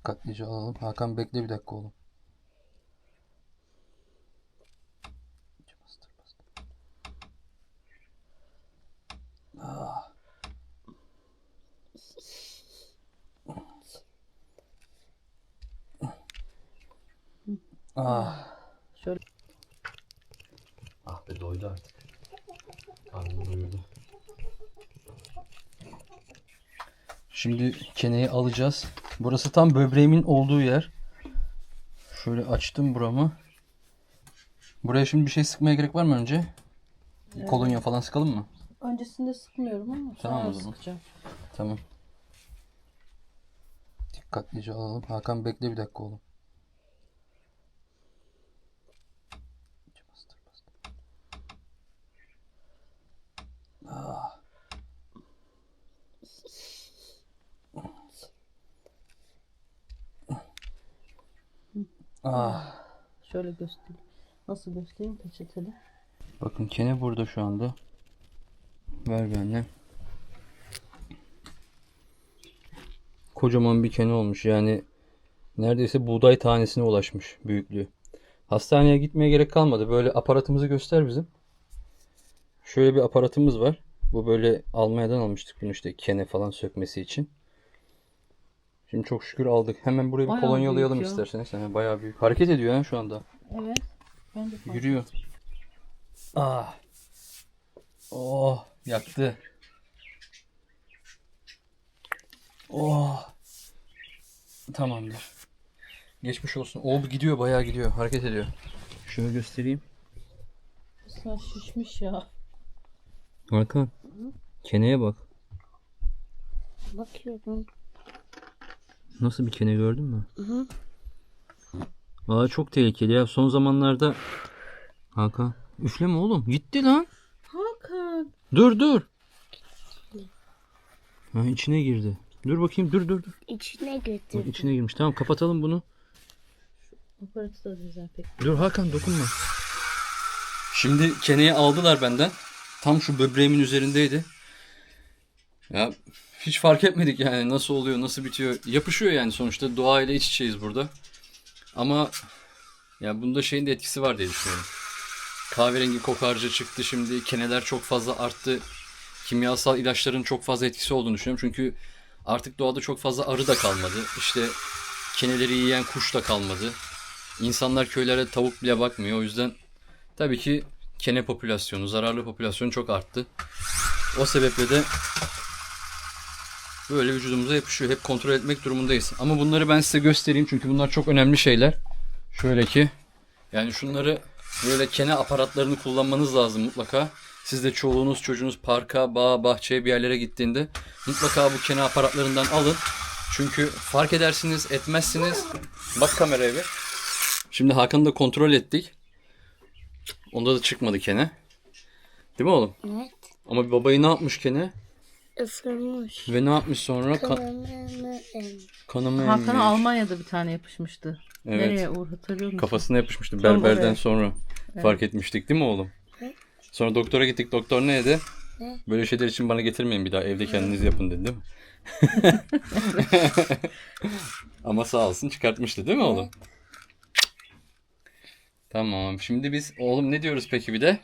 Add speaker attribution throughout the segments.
Speaker 1: Dikkatlice alalım. Hakan bekle bir dakika oğlum. Bastır, bastır. Ah. Ah.
Speaker 2: Şöyle
Speaker 1: Ah be doydu artık. Karnını doyurdu. Şimdi keneyi alacağız. Burası tam böbreğimin olduğu yer. Şöyle açtım buramı. Buraya şimdi bir şey sıkmaya gerek var mı önce? Kolonya falan sıkalım mı?
Speaker 2: öncesinde sıkmıyorum ama
Speaker 1: Tamam
Speaker 2: sonra
Speaker 1: o zaman.
Speaker 2: sıkacağım.
Speaker 1: Tamam. Dikkatlice alalım. Hakan bekle bir dakika oğlum. Ah. Ah.
Speaker 2: Şöyle göstereyim. Nasıl göstereyim peçeteli?
Speaker 1: Bakın kene burada şu anda. Ver benimle. Kocaman bir kene olmuş. Yani neredeyse buğday tanesine ulaşmış büyüklüğü. Hastaneye gitmeye gerek kalmadı. Böyle aparatımızı göster bizim. Şöyle bir aparatımız var. Bu böyle Almanya'dan almıştık bunu işte kene falan sökmesi için. Şimdi çok şükür aldık. Hemen buraya bir
Speaker 2: Bayağı
Speaker 1: kolonyalayalım
Speaker 2: büyük ya.
Speaker 1: isterseniz. Yani bayağı büyük. Hareket ediyor ha şu anda.
Speaker 2: Evet. Ben de fark
Speaker 1: Yürüyor. Ah. Oh, yaktı. Oh. Tamamdır. Geçmiş olsun. O gidiyor, bayağı gidiyor. Hareket ediyor. Şöyle göstereyim.
Speaker 2: Sen şişmiş ya.
Speaker 1: Hakan. Keneye bak.
Speaker 2: Bakıyorum.
Speaker 1: Nasıl bir kene gördün mü?
Speaker 2: hı.
Speaker 1: Aa çok tehlikeli ya. Son zamanlarda Hakan. Üfleme oğlum. Gitti lan.
Speaker 2: Hakan.
Speaker 1: Dur dur. Ha içine girdi. Dur bakayım. Dur dur dur.
Speaker 3: İçine
Speaker 1: Bak,
Speaker 3: götür.
Speaker 1: içine girmiş. Tamam kapatalım bunu.
Speaker 2: Aparatı da dezenfekte.
Speaker 1: Dur Hakan dokunma. Şimdi keneyi aldılar benden. Tam şu böbreğimin üzerindeydi. Ya hiç fark etmedik yani nasıl oluyor, nasıl bitiyor. Yapışıyor yani sonuçta doğayla iç içeyiz burada. Ama ya bunda şeyin de etkisi var diye düşünüyorum. Kahverengi kokarca çıktı şimdi. Keneler çok fazla arttı. Kimyasal ilaçların çok fazla etkisi olduğunu düşünüyorum. Çünkü artık doğada çok fazla arı da kalmadı. İşte keneleri yiyen kuş da kalmadı. İnsanlar köylere tavuk bile bakmıyor. O yüzden tabii ki kene popülasyonu, zararlı popülasyonu çok arttı. O sebeple de böyle vücudumuza yapışıyor. Hep kontrol etmek durumundayız. Ama bunları ben size göstereyim çünkü bunlar çok önemli şeyler. Şöyle ki yani şunları böyle kene aparatlarını kullanmanız lazım mutlaka. Siz de çoluğunuz çocuğunuz parka, bağa, bahçeye bir yerlere gittiğinde mutlaka bu kene aparatlarından alın. Çünkü fark edersiniz, etmezsiniz. Bak kameraya bir. Şimdi Hakan'ı da kontrol ettik. Onda da çıkmadı kene. Değil mi oğlum?
Speaker 3: Evet.
Speaker 1: Ama bir babayı ne yapmış kene?
Speaker 3: Isırmış.
Speaker 1: Ve ne yapmış sonra? Ka-
Speaker 3: Kanını emmiş.
Speaker 1: kanama emmiş.
Speaker 2: Hakan'a Almanya'da bir tane yapışmıştı.
Speaker 1: Evet.
Speaker 2: Nereye Uğur hatırlıyor musun?
Speaker 1: Kafasına yapışmıştı
Speaker 2: Tam
Speaker 1: berberden
Speaker 2: oraya.
Speaker 1: sonra. Fark etmiştik değil mi oğlum? Sonra doktora gittik. Doktor ne dedi? Böyle şeyler için bana getirmeyin bir daha. Evde kendiniz yapın dedi değil mi? Ama sağ olsun çıkartmıştı değil mi oğlum? Tamam. Şimdi biz oğlum ne diyoruz peki bir de?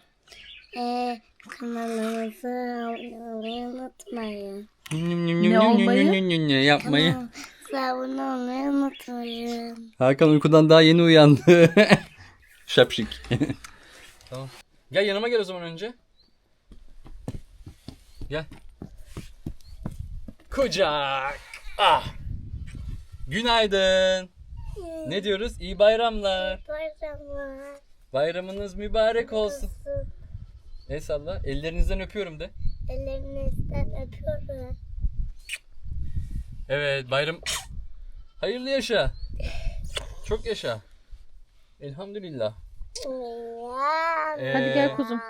Speaker 3: Ee, kanalımızı abone unutmayın.
Speaker 2: Ne olmayı?
Speaker 1: Yapmayı.
Speaker 3: Kanalımıza abone olmayı unutmayın.
Speaker 1: Hakan uykudan daha yeni uyandı. Şapşik. tamam. Gel yanıma gel o zaman önce. Gel. Kucak. Ah. Günaydın. Ne diyoruz? İyi bayramlar.
Speaker 3: Bayramlar.
Speaker 1: Bayramınız mübarek olsun. El salla. Ellerinizden öpüyorum de.
Speaker 3: Ellerinizden öpüyorum.
Speaker 1: Evet bayram. Hayırlı yaşa. Çok yaşa. Elhamdülillah. Ee,
Speaker 2: Hadi gel kuzum.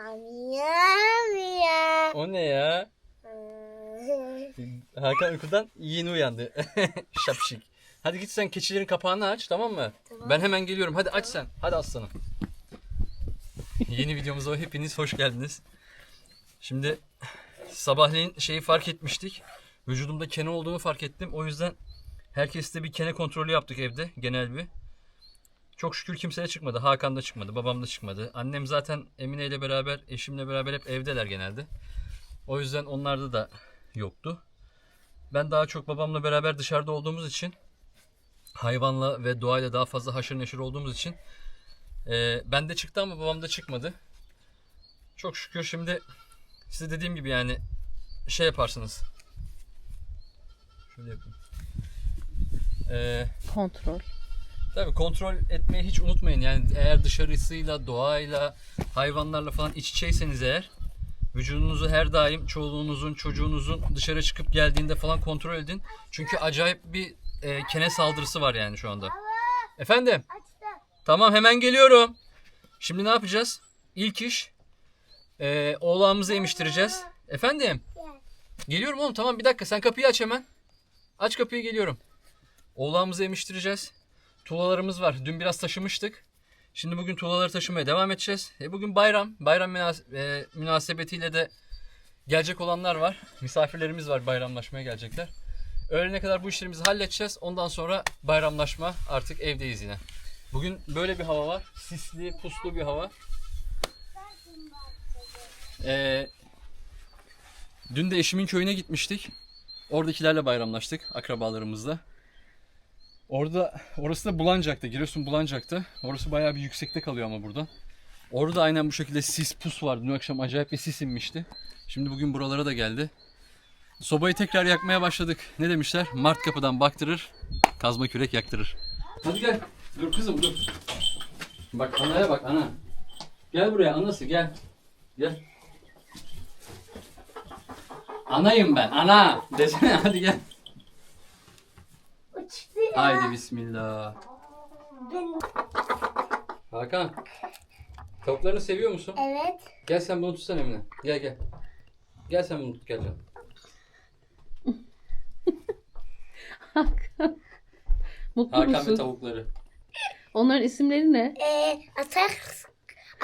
Speaker 1: O ne ya? Hakan uykudan yeni uyandı. Şapşik. Hadi git sen keçilerin kapağını aç tamam mı? Ben hemen geliyorum. Hadi aç sen. Hadi aslanım. Yeni videomuza hepiniz hoş geldiniz. Şimdi sabahleyin şeyi fark etmiştik. Vücudumda kene olduğunu fark ettim. O yüzden Herkeste bir kene kontrolü yaptık evde genel bir. Çok şükür kimseye çıkmadı. Hakan da çıkmadı, babam da çıkmadı. Annem zaten Emine ile beraber, eşimle beraber hep evdeler genelde. O yüzden onlarda da yoktu. Ben daha çok babamla beraber dışarıda olduğumuz için hayvanla ve doğayla daha fazla haşır neşir olduğumuz için e, ben de çıktı ama babam da çıkmadı. Çok şükür şimdi size dediğim gibi yani şey yaparsınız. Şöyle yapayım. E,
Speaker 2: Kontrol.
Speaker 1: Tabii kontrol etmeyi hiç unutmayın. Yani eğer dışarısıyla, doğayla, hayvanlarla falan iç içeyseniz eğer vücudunuzu her daim çoluğunuzun, çocuğunuzun dışarı çıkıp geldiğinde falan kontrol edin. Çünkü acayip bir e, kene saldırısı var yani şu anda. Efendim? Tamam hemen geliyorum. Şimdi ne yapacağız? İlk iş e, oğlağımızı emiştireceğiz. Efendim? Geliyorum oğlum tamam bir dakika sen kapıyı aç hemen. Aç kapıyı geliyorum. Oğlağımızı emiştireceğiz. Tuğlalarımız var. Dün biraz taşımıştık. Şimdi bugün tuğlaları taşımaya devam edeceğiz. E bugün bayram. Bayram münas- e, münasebetiyle de gelecek olanlar var. Misafirlerimiz var bayramlaşmaya gelecekler. Öğlene kadar bu işlerimizi halledeceğiz. Ondan sonra bayramlaşma artık evdeyiz yine. Bugün böyle bir hava var. Sisli, puslu bir hava. Ee, dün de eşimin köyüne gitmiştik. Oradakilerle bayramlaştık akrabalarımızla. Orada orası da Bulancak'ta. Giresun Bulancak'ta. Orası bayağı bir yüksekte kalıyor ama buradan. Orada aynen bu şekilde sis pus vardı. Dün akşam acayip bir sis inmişti. Şimdi bugün buralara da geldi. Sobayı tekrar yakmaya başladık. Ne demişler? Mart kapıdan baktırır, kazma kürek yaktırır. Hadi gel. Dur kızım dur. Bak anaya bak ana. Gel buraya anası gel. Gel. Anayım ben ana. Desene hadi gel.
Speaker 3: Uçtu ya.
Speaker 1: Haydi bismillah.
Speaker 3: Ben...
Speaker 1: Hakan. Tavuklarını seviyor musun?
Speaker 3: Evet.
Speaker 1: Gel sen bunu tutsana Emine. Gel gel. Gel sen bunu tut gel canım.
Speaker 2: Mutlu
Speaker 1: Hakan ve
Speaker 2: musun?
Speaker 1: tavukları.
Speaker 2: Onların isimleri ne?
Speaker 3: Ee, Atax,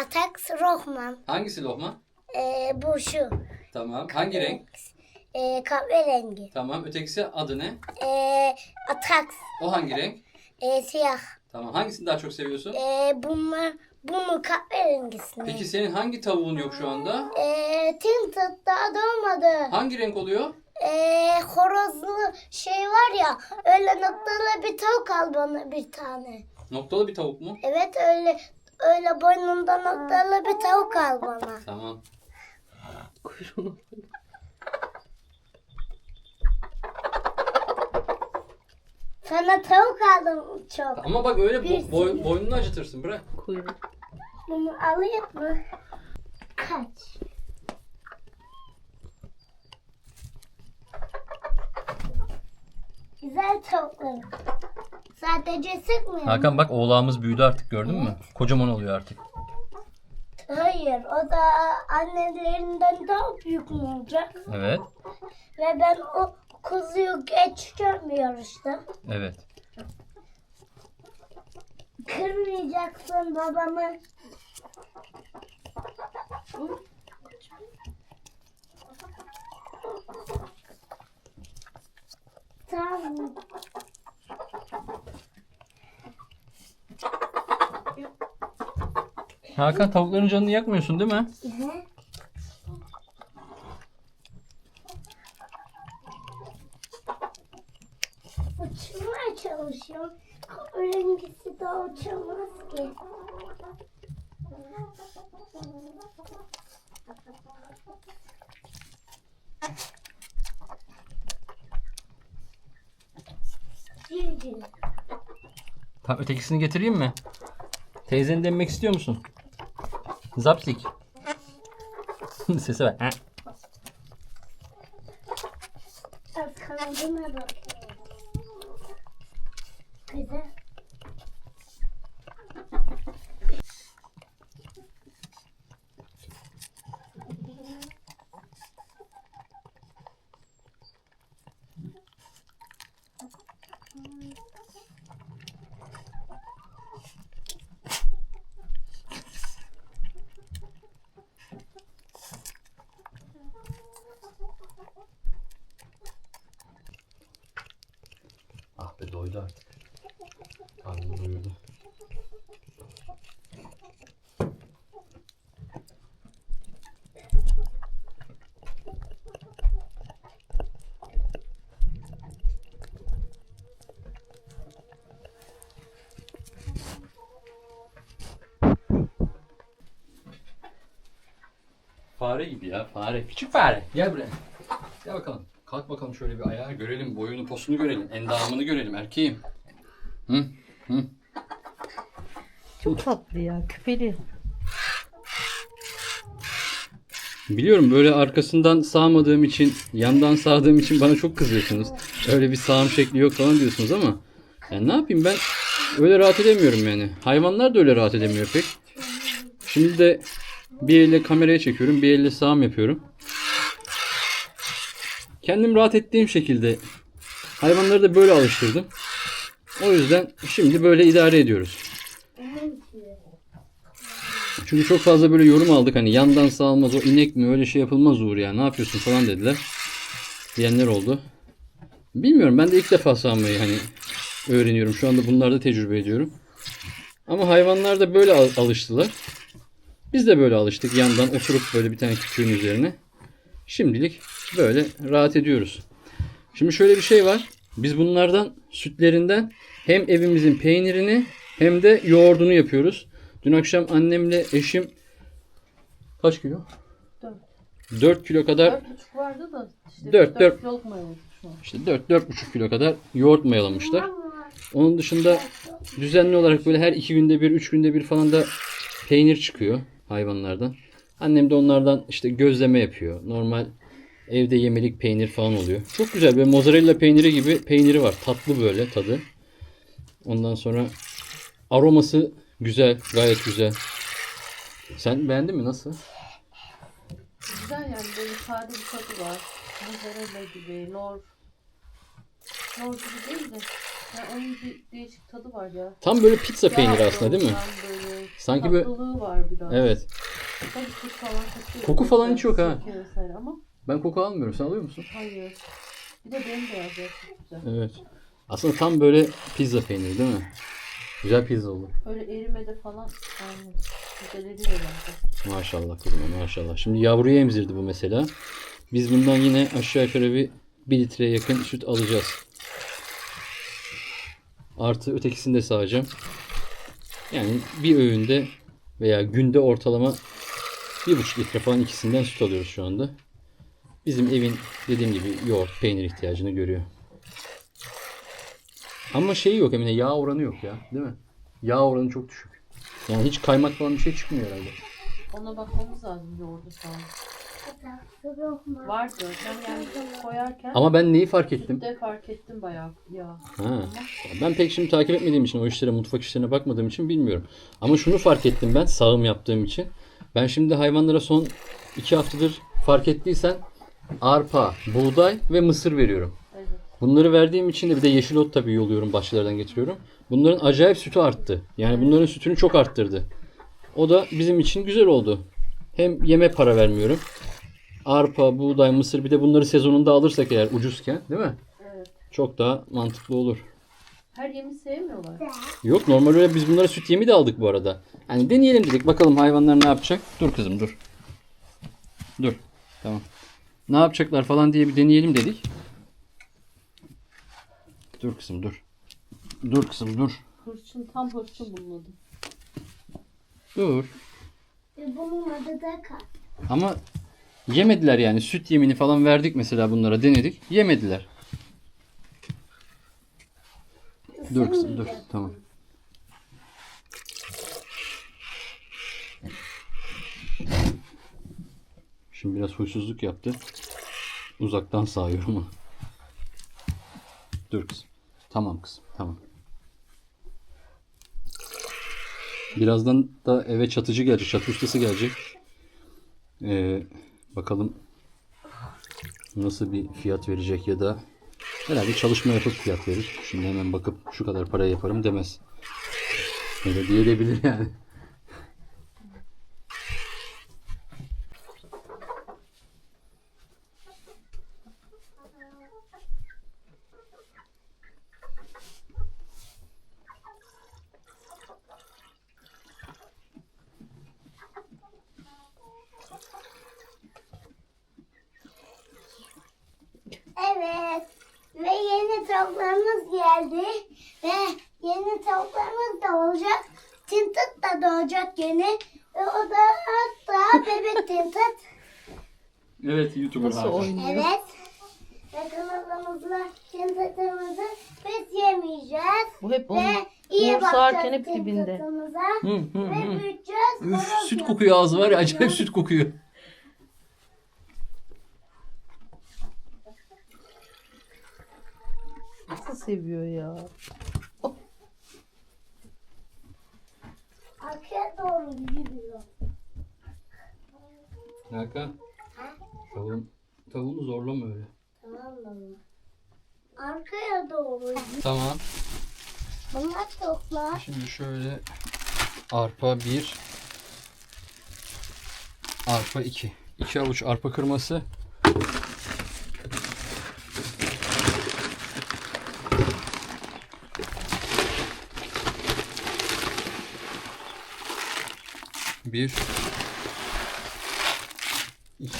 Speaker 3: Atax Rohman.
Speaker 1: Hangisi Lohman?
Speaker 3: Ee, bu şu.
Speaker 1: Tamam. Hangi renk?
Speaker 3: Ee, kahverengi.
Speaker 1: Tamam. Ötekisi adı ne?
Speaker 3: Ee, Atax.
Speaker 1: O hangi renk?
Speaker 3: Ee, siyah.
Speaker 1: Tamam. Hangisini daha çok seviyorsun?
Speaker 3: Ee, bunlar, bunu kahverengisini.
Speaker 1: Peki senin hangi tavuğun yok şu anda?
Speaker 3: Ee, Tinted daha doğmadı.
Speaker 1: Hangi renk oluyor?
Speaker 3: Ee, horozlu şey var ya öyle noktalı bir tavuk al bana bir tane.
Speaker 1: Noktalı bir tavuk mu?
Speaker 3: Evet öyle öyle boynunda noktalı bir tavuk al bana.
Speaker 1: Tamam.
Speaker 2: Kuyruğunu.
Speaker 3: Sana tavuk aldım çok.
Speaker 1: Ama bak öyle bo- boy- boynunu acıtırsın. Bırak.
Speaker 2: Kuyruk.
Speaker 3: Bunu alayım mı? Kaç? Güzel tavuklarım. Sadece sıkmıyorum.
Speaker 1: Hakan bak oğlağımız büyüdü artık gördün mü? Kocaman oluyor artık.
Speaker 3: Hayır o da annelerinden daha büyük mü olacak?
Speaker 1: Evet.
Speaker 3: Ve ben o kuzuyu geçeceğim yarışta.
Speaker 1: Evet.
Speaker 3: Kırmayacaksın babamı. Tamam.
Speaker 1: Hakan tavukların canını yakmıyorsun değil mi?
Speaker 3: Hı. Uçmaya
Speaker 1: Ötekisini getireyim mi? Teyzeni demek istiyor musun? Zapsik. Sese bak. Ha.
Speaker 3: Az kaldığına bak. Güzel.
Speaker 1: Karnını doyurdu. Fare gibi ya fare. Küçük fare. Gel buraya. Gel bakalım. Kalk bakalım şöyle bir ayağa görelim. Boyunu posunu görelim. Endamını görelim erkeğim. Hı? Hı?
Speaker 2: Çok tatlı ya küpeli.
Speaker 1: Biliyorum böyle arkasından sağmadığım için, yandan sağdığım için bana çok kızıyorsunuz. Öyle bir sağım şekli yok falan diyorsunuz ama yani ne yapayım ben öyle rahat edemiyorum yani. Hayvanlar da öyle rahat edemiyor pek. Şimdi de bir elle kameraya çekiyorum, bir elle sağım yapıyorum. Kendim rahat ettiğim şekilde hayvanları da böyle alıştırdım. O yüzden şimdi böyle idare ediyoruz. Çünkü çok fazla böyle yorum aldık hani yandan sağılmaz o inek mi öyle şey yapılmaz Uğur ya ne yapıyorsun falan dediler. Diyenler oldu. Bilmiyorum ben de ilk defa sağmayı hani öğreniyorum. Şu anda bunlarda tecrübe ediyorum. Ama hayvanlar da böyle al- alıştılar. Biz de böyle alıştık yandan oturup böyle bir tane küçüğün üzerine. Şimdilik böyle rahat ediyoruz. Şimdi şöyle bir şey var. Biz bunlardan sütlerinden hem evimizin peynirini hem de yoğurdunu yapıyoruz. Dün akşam annemle eşim kaç kilo?
Speaker 2: Dört.
Speaker 1: 4 kilo kadar
Speaker 2: Dört buçuk vardı da işte
Speaker 1: Dört, dört.
Speaker 2: kiloluk mayonez şu an.
Speaker 1: işte 4 4,5 kilo kadar yoğurt mayalamışlar. Onun dışında düzenli olarak böyle her 2 günde bir 3 günde bir falan da peynir çıkıyor hayvanlardan. Annem de onlardan işte gözleme yapıyor. Normal evde yemelik peynir falan oluyor. Çok güzel böyle mozzarella peyniri gibi peyniri var. Tatlı böyle tadı. Ondan sonra aroması güzel, gayet güzel. Sen beğendin mi? Nasıl?
Speaker 2: Güzel yani böyle sade bir tadı var. Mozzarella gibi, lor. Lor gibi değil de. Yani onun bir değişik tadı var ya.
Speaker 1: Tam böyle pizza peyniri aslında değil mi?
Speaker 2: Böyle
Speaker 1: Sanki böyle
Speaker 2: var biraz.
Speaker 1: Evet.
Speaker 2: Tabii tuz falan katıyor.
Speaker 1: Koku falan hiç yok ha.
Speaker 2: Ama
Speaker 1: Ben koku almıyorum. Sen alıyor musun?
Speaker 2: hayır. Bir de bembeyaz ya çok güzel.
Speaker 1: Evet. Aslında tam böyle pizza peyniri değil mi? Güzel pizza oldu.
Speaker 2: Öyle erimede falan aynen. Güzel eriyor bence.
Speaker 1: Maşallah kızım maşallah. Şimdi yavruyu emzirdi bu mesela. Biz bundan yine aşağı yukarı bir 1 litreye yakın süt alacağız. Artı ötekisini de sağacağım. Yani bir öğünde veya günde ortalama 1,5 litre falan ikisinden süt alıyoruz şu anda. Bizim evin dediğim gibi yoğurt, peynir ihtiyacını görüyor. Ama şeyi yok Emine yağ oranı yok ya değil mi? Yağ oranı çok düşük. Yani hiç kaymak falan bir şey çıkmıyor herhalde.
Speaker 2: Ona bakmamız lazım yoğurdu falan. Vardı. Ben yani koyarken
Speaker 1: Ama ben neyi fark ettim?
Speaker 2: sütte fark ettim bayağı ya.
Speaker 1: Ha. Ben pek şimdi takip etmediğim için o işlere, mutfak işlerine bakmadığım için bilmiyorum. Ama şunu fark ettim ben sağım yaptığım için. Ben şimdi hayvanlara son iki haftadır fark ettiysen arpa, buğday ve mısır veriyorum. Bunları verdiğim için de bir de yeşil ot tabii yolluyorum, bahçelerden getiriyorum. Bunların acayip sütü arttı. Yani bunların sütünü çok arttırdı. O da bizim için güzel oldu. Hem yeme para vermiyorum. Arpa, buğday, mısır bir de bunları sezonunda alırsak eğer ucuzken değil mi?
Speaker 2: Evet.
Speaker 1: Çok daha mantıklı olur.
Speaker 2: Her yemi sevmiyorlar.
Speaker 1: Yok normal öyle biz bunlara süt yemi de aldık bu arada. Hani deneyelim dedik bakalım hayvanlar ne yapacak. Dur kızım dur. Dur. Tamam. Ne yapacaklar falan diye bir deneyelim dedik. Dur kızım dur. Dur kızım dur.
Speaker 2: Hırçın tam hırçın bunun adı.
Speaker 1: Dur.
Speaker 3: Bunun adı da kar.
Speaker 1: Ama yemediler yani. Süt yemini falan verdik mesela bunlara denedik. Yemediler. Dur kızım dur. Tamam. Şimdi biraz huysuzluk yaptı. Uzaktan sağıyorum ama. Dur kızım. Tamam kızım. Tamam. Birazdan da eve çatıcı gelecek. Çatı ustası gelecek. Ee, bakalım nasıl bir fiyat verecek ya da herhalde çalışma yapıp fiyat verir. Şimdi hemen bakıp şu kadar para yaparım demez. Öyle diyebilir yani.
Speaker 3: tavuklarımız geldi ve yeni tavuklarımız da olacak. Tintat da doğacak yeni. Ve o da tintat.
Speaker 1: Evet YouTuber
Speaker 2: Nasıl oynuyor?
Speaker 3: Evet. Ve kanalımızla tintatımızı biz yemeyeceğiz.
Speaker 2: Bu hep
Speaker 3: Ve
Speaker 2: onun
Speaker 3: iyi
Speaker 2: Uğur sağarken
Speaker 3: bakacağız
Speaker 2: hep dibinde.
Speaker 3: tintatımıza.
Speaker 1: Hı, hı,
Speaker 3: Ve
Speaker 1: hı.
Speaker 3: büyüteceğiz.
Speaker 1: Üf,
Speaker 3: horoz
Speaker 1: süt kokuyor ağzı var ya acayip süt kokuyor.
Speaker 2: Nasıl seviyor ya?
Speaker 3: Arkaya doğru gidiyor.
Speaker 1: Hakan. Tavuğun, tavuğunu zorlama öyle.
Speaker 3: Tamam mı? Arkaya doğru.
Speaker 1: Tamam.
Speaker 3: Bunlar toplar.
Speaker 1: Şimdi şöyle arpa 1 arpa 2. 2 avuç arpa kırması. Bir,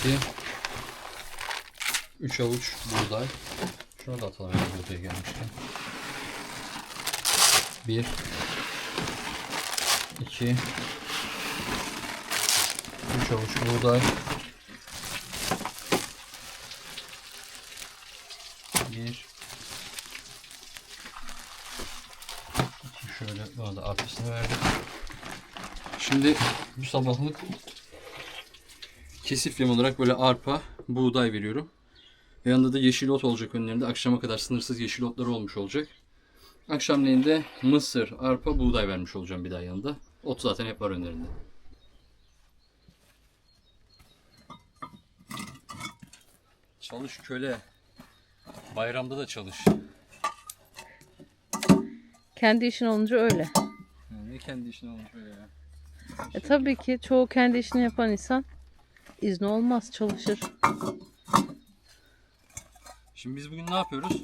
Speaker 1: iki, üç avuç buğday. Şunu da atalım yani buğdaya gelmişken. Bir, 2 3 avuç buğday 1 2 şöyle bana da arpasını verdim. Şimdi bu sabahlık kesif yem olarak böyle arpa, buğday veriyorum. Yanında da yeşil ot olacak önlerinde. Akşama kadar sınırsız yeşil otları olmuş olacak. Akşamleyin de mısır, arpa, buğday vermiş olacağım bir daha yanında. Ot zaten hep var önlerinde. Çalış köle. Bayramda da çalış.
Speaker 2: Kendi işin olunca öyle.
Speaker 1: Ne kendi işine olmuş öyle ya.
Speaker 2: E tabii ki çoğu kendi işini yapan insan izni olmaz çalışır.
Speaker 1: Şimdi biz bugün ne yapıyoruz?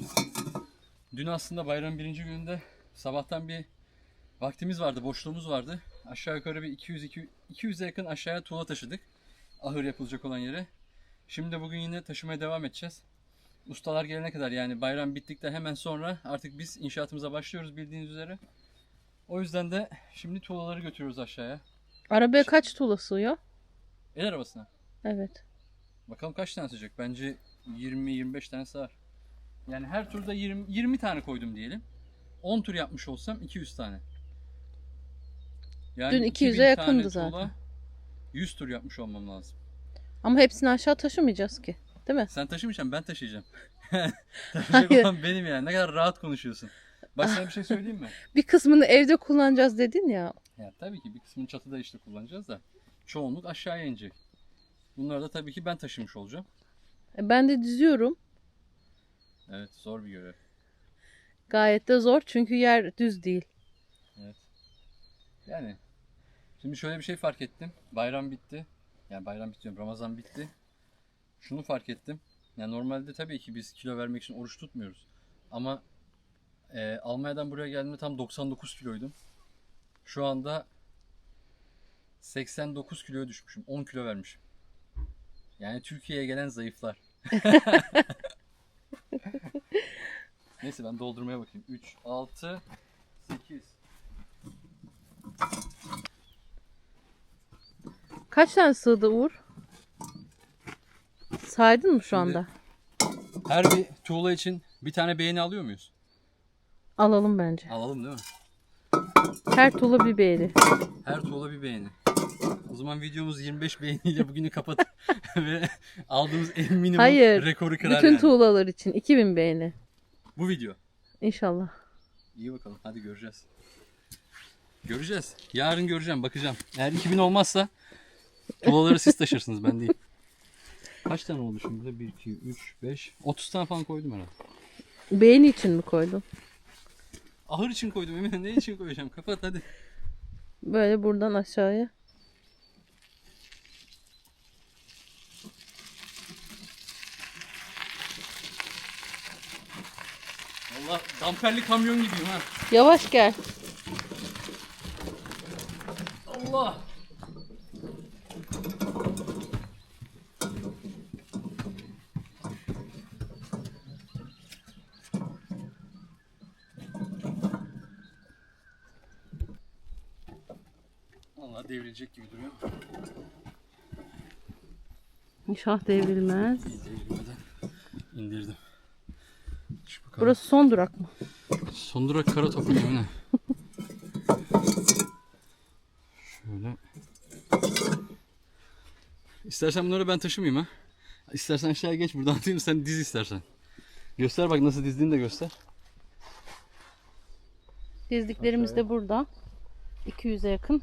Speaker 1: Dün aslında bayram birinci gününde sabahtan bir vaktimiz vardı, boşluğumuz vardı. Aşağı yukarı bir 200 200'e yakın aşağıya tuğla taşıdık. Ahır yapılacak olan yere. Şimdi de bugün yine taşımaya devam edeceğiz. Ustalar gelene kadar yani bayram bittikten hemen sonra artık biz inşaatımıza başlıyoruz bildiğiniz üzere. O yüzden de şimdi tuğlaları götürüyoruz aşağıya.
Speaker 2: Arabaya kaç tuğla sığıyor?
Speaker 1: El arabasına.
Speaker 2: Evet.
Speaker 1: Bakalım kaç tane sığacak? Bence 20-25 tane sığar. Yani her turda 20, 20 tane koydum diyelim. 10 tur yapmış olsam 200 tane. Yani
Speaker 2: Dün 200'e
Speaker 1: 2000 tane
Speaker 2: yakındı zaten.
Speaker 1: 100 tur yapmış olmam lazım.
Speaker 2: Ama hepsini aşağı taşımayacağız ki. Değil mi?
Speaker 1: Sen taşımayacaksın ben taşıyacağım.
Speaker 2: Hayır.
Speaker 1: Taşıyacak olan benim yani. Ne kadar rahat konuşuyorsun. Bak sana bir şey söyleyeyim mi?
Speaker 2: Bir kısmını evde kullanacağız dedin ya.
Speaker 1: Ya tabii ki bir kısmını çatıda işte kullanacağız da çoğunluk aşağıya inecek. Bunları da tabii ki ben taşımış olacağım.
Speaker 2: E ben de diziyorum.
Speaker 1: Evet zor bir görev.
Speaker 2: Gayet de zor çünkü yer düz değil.
Speaker 1: Evet. Yani şimdi şöyle bir şey fark ettim. Bayram bitti. Yani bayram bitti diyorum, Ramazan bitti. Şunu fark ettim. Yani normalde tabii ki biz kilo vermek için oruç tutmuyoruz. Ama e, Almanya'dan buraya geldiğimde tam 99 kiloydum. Şu anda 89 kiloya düşmüşüm. 10 kilo vermişim. Yani Türkiye'ye gelen zayıflar. Neyse ben doldurmaya bakayım. 3, 6, 8,
Speaker 2: Kaç tane sığdı Uğur? Saydın mı şu
Speaker 1: Şimdi-
Speaker 2: anda?
Speaker 1: Her bir tuğla için bir tane beğeni alıyor muyuz?
Speaker 2: Alalım bence.
Speaker 1: Alalım değil mi?
Speaker 2: Her tuğla bir beğeni.
Speaker 1: Her tuğla bir beğeni. O zaman videomuz 25 beğeniyle bugünü kapat ve aldığımız en minimum
Speaker 2: Hayır.
Speaker 1: rekoru kırar
Speaker 2: Bütün
Speaker 1: yani.
Speaker 2: tuğlalar için 2000 beğeni.
Speaker 1: Bu video.
Speaker 2: İnşallah.
Speaker 1: İyi bakalım hadi göreceğiz. Göreceğiz. Yarın göreceğim bakacağım. Eğer 2000 olmazsa tuğlaları siz taşırsınız ben değil. Kaç tane oldu şimdi? 1, 2, 3, 5, 30 tane falan koydum herhalde.
Speaker 2: Beğeni için mi koydun?
Speaker 1: Ahır için koydum Emine ne için koyacağım? Kapat hadi.
Speaker 2: Böyle buradan aşağıya.
Speaker 1: Allah damperli kamyon gibiyim ha.
Speaker 2: Yavaş gel.
Speaker 1: Allah. Vallahi devrilecek gibi duruyor.
Speaker 2: İnşallah devrilmez.
Speaker 1: İndirdim.
Speaker 2: Burası son durak mı?
Speaker 1: Son durak kara topu mi? Şöyle. İstersen bunları ben taşımayayım ha. İstersen aşağıya geç buradan atayım sen diz istersen. Göster bak nasıl dizdiğini de göster.
Speaker 2: Dizdiklerimiz de burada. 200'e yakın.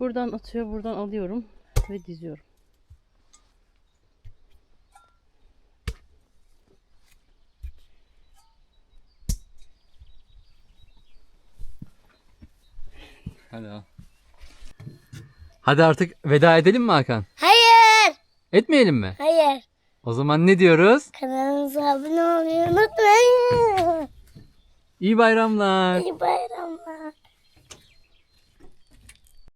Speaker 2: Buradan atıyor, buradan alıyorum ve diziyorum.
Speaker 1: Hadi al. Hadi artık veda edelim mi Hakan?
Speaker 3: Hayır.
Speaker 1: Etmeyelim mi?
Speaker 3: Hayır.
Speaker 1: O zaman ne diyoruz?
Speaker 3: Kanalımıza abone olmayı unutmayın.
Speaker 1: İyi bayramlar.
Speaker 3: İyi bayram.